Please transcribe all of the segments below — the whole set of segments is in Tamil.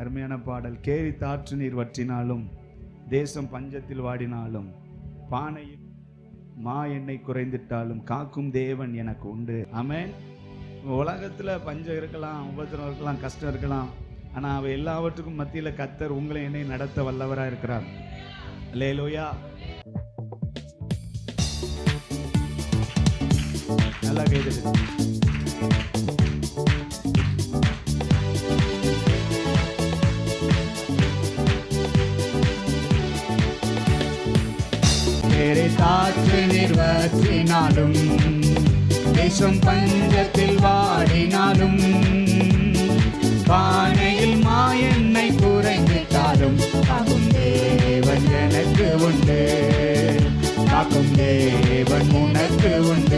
அருமையான பாடல். கேரி தாற்று நீர் வற்றினாலும் தேசம் பஞ்சத்தில் வாடினாலும் பானையில் மா எண்ணெய் குறைந்துட்டாலும் காக்கும் தேவன் எனக்கு உண்டு. அமேன் உலகத்தில் பஞ்சம் இருக்கலாம் உபத்திரம் இருக்கலாம் கஷ்டம் இருக்கலாம். ஆனால் அவள் எல்லாவற்றுக்கும் மத்தியில் கத்தர் உங்களை என்னை நடத்த வல்லவராக இருக்கிறார். லேலோயா நல்லா கேட்டு வேறு காற்று நிர்வற்றினாலும் தேசம் பஞ்சத்தில் வாடினாலும் பானையில் மாயெண்ணை குறைந்துட்டாலும் காக்கும் தேவன் எனக்கு உண்டு காக்கும் தேவன் உனக்கு உண்டு.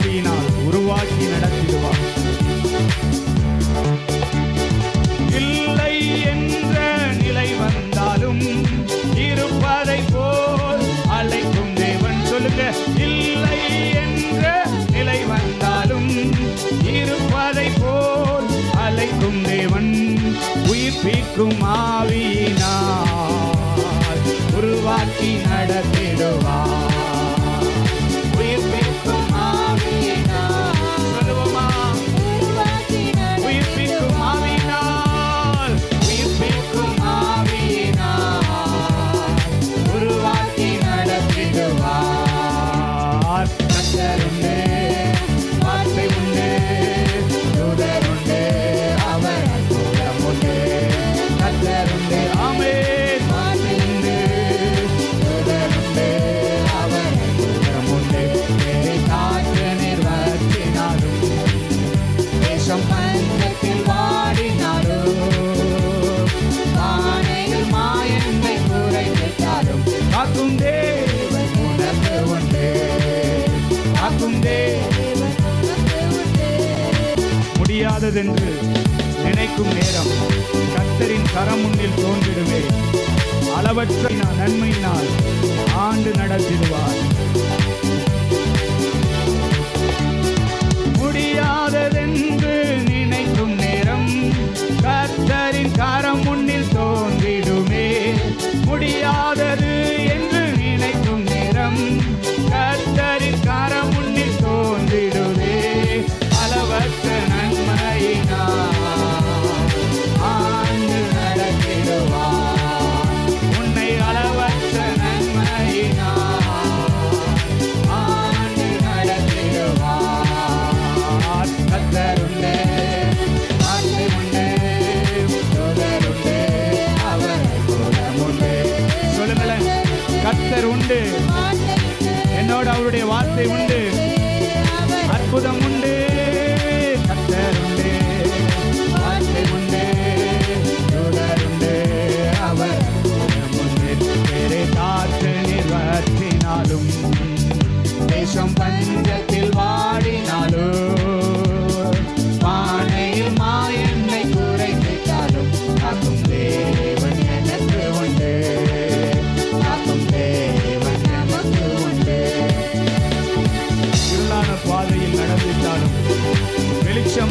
ஆவியினால் உருவாக்கி நடத்திடுவார். இல்லை என்ற நிலை வந்தாலும் இருப்பதை போல் அழைக்கும் தேவன் சொல்லுங்க. இல்லை என்ற நிலை வந்தாலும் இருப்பதை போல் அழைக்கும் தேவன் உயிர்ப்பிக்கும் ஆவியினால் உருவாக்கி நடத்திடுவார். முடியாததென்று நினைக்கும் நேரம் கத்தரின் கரம் முன்னில் தோன்றிடுவேன் அளவற்ற நன்மையினால்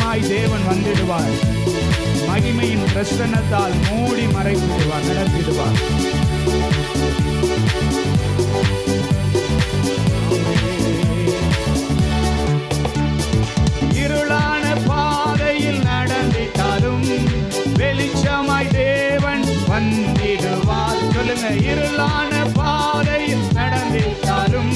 வெளிச்சமாய் தேவன் வந்திடுவார். மகிமையின் பிரசன்னத்தால் மூடி மறைத்திடுவார் நடத்திடுவார் இருளான பாதையில் நடந்திட்டாலும் வெளிச்சமாய் தேவன் வந்திடுவார். சொல்லுங்க இருளான பாதையில் நடந்திட்டாலும்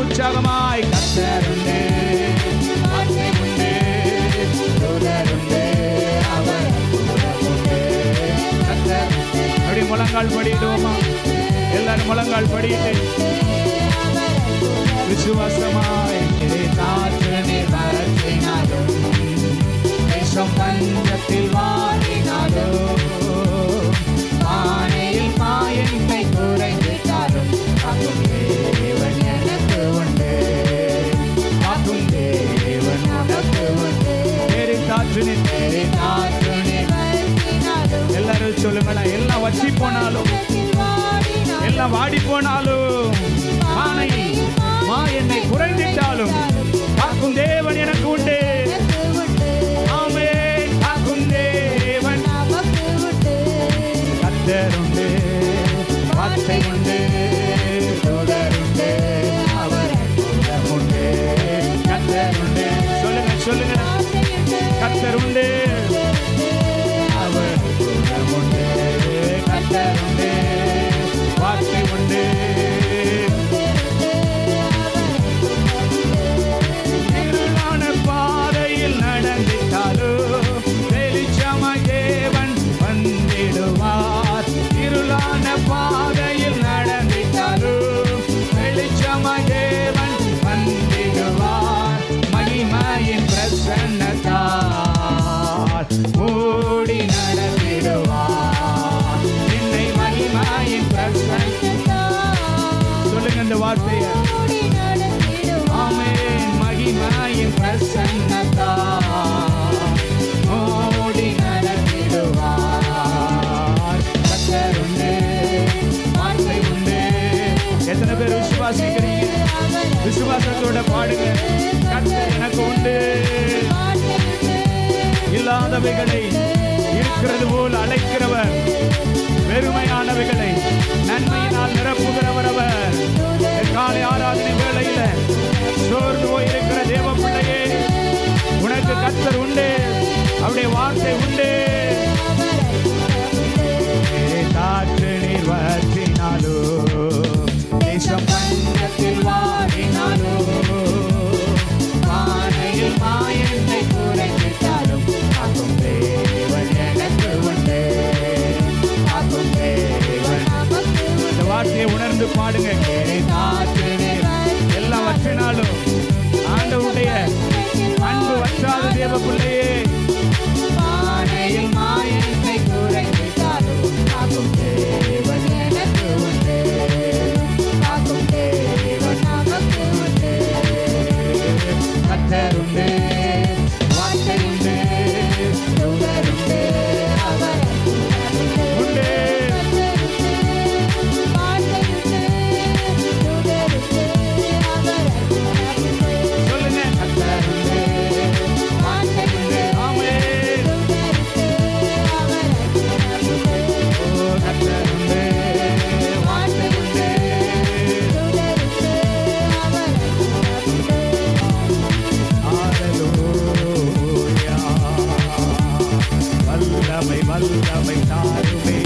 உற்சாகமாய் கத்தருந்தே அப்படி முழங்கால் படிடுவோமா எல்லாரும் முழங்கால் படிட்டு விசுவாசமா எல்லாரும் சொல்லுங்களேன் எல்லாம் வற்றி போனாலும் எல்லாம் வாடி போனாலும் பானை மா என்னை குறைந்திட்டாலும் காக்கும் தேவன் எனக்கு உண்டு. ஆமே காக்கும் தேவன். வார்த்தை உண்டு அவர் உண்டு. சொல்லுங்க சொல்லுங்க. மூடி நடத்திடுவார் என்னை மகிமையின் சொல்லுங்க இந்த வார்த்தையை. ஆமென் மகிமையின் பிரசன்னதா. ஓடி நடத்திடுவார் கர்த்தர் உண்டு வார்த்தை உண்டு. எத்தனை பேர் விசுவாசிக்கிறீங்க? விசுவாசத்தோட பாடுங்க. கர்த்தர் எனக்கு உண்டு. இல்லாதவைகளை இருக்கிறது போல் அழைக்கிறவர் வெறுமையானவைகளை நன்மையினால் நிரப்புகிறவர் அவர். காலை ஆராதனை வேளையில சோர்ந்து வல்லமை வல்லமை தாருமே.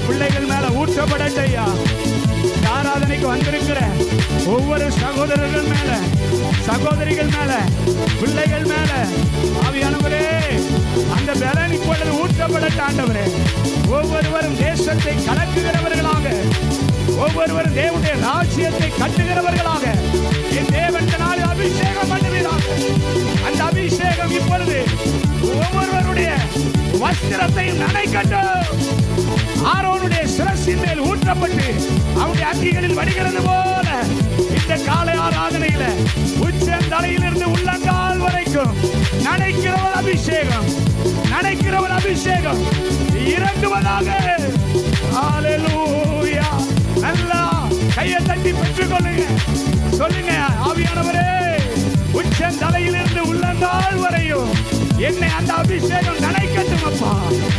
உங்க பிள்ளைகள் மேல ஊற்றப்படட்டும் ஐயா ஆராதனைக்கு வந்திருக்கிற ஒவ்வொரு சகோதரர்கள் மேல சகோதரிகள் மேல பிள்ளைகள் மேல. ஆவியானவரே அந்த பலன் இப்பொழுது ஊற்றப்படட்டும் ஆண்டவரே. ஒவ்வொருவரும் தேசத்தை கலக்குகிறவர்களாக ஒவ்வொருவரும் தேவனுடைய ராஜ்யத்தை கட்டுகிறவர்களாக என் தேவன் இந்த அபிஷேகம் பண்ணுவீராக. அந்த அபிஷேகம் இப்பொழுது ஒவ்வொருவருடைய வஸ்திரத்தையும் நனைக்கட்டும். ஆரோனுடைய சிரசின் மேல் ஊற்றப்பட்டு அவருடைய அங்கிகளில் வடிகிறது போல இந்த காலை ஆராதனையில உச்சந்தலையிலிருந்து உள்ளங்கால் வரைக்கும் நனைக்கிறவன் அபிஷேகம் நனைக்கிறவன் அபிஷேகம். இறங்குவதாக. ஹalleluya. நல்லா கையை தட்டி பெற்றுக்கொள்ளுங்க. சொல்லுங்க ஆவியானவரே உச்சந்தலையிலிருந்து உள்ளங்கால் வரையும் என்னை அந்த அபிஷேகம் 세상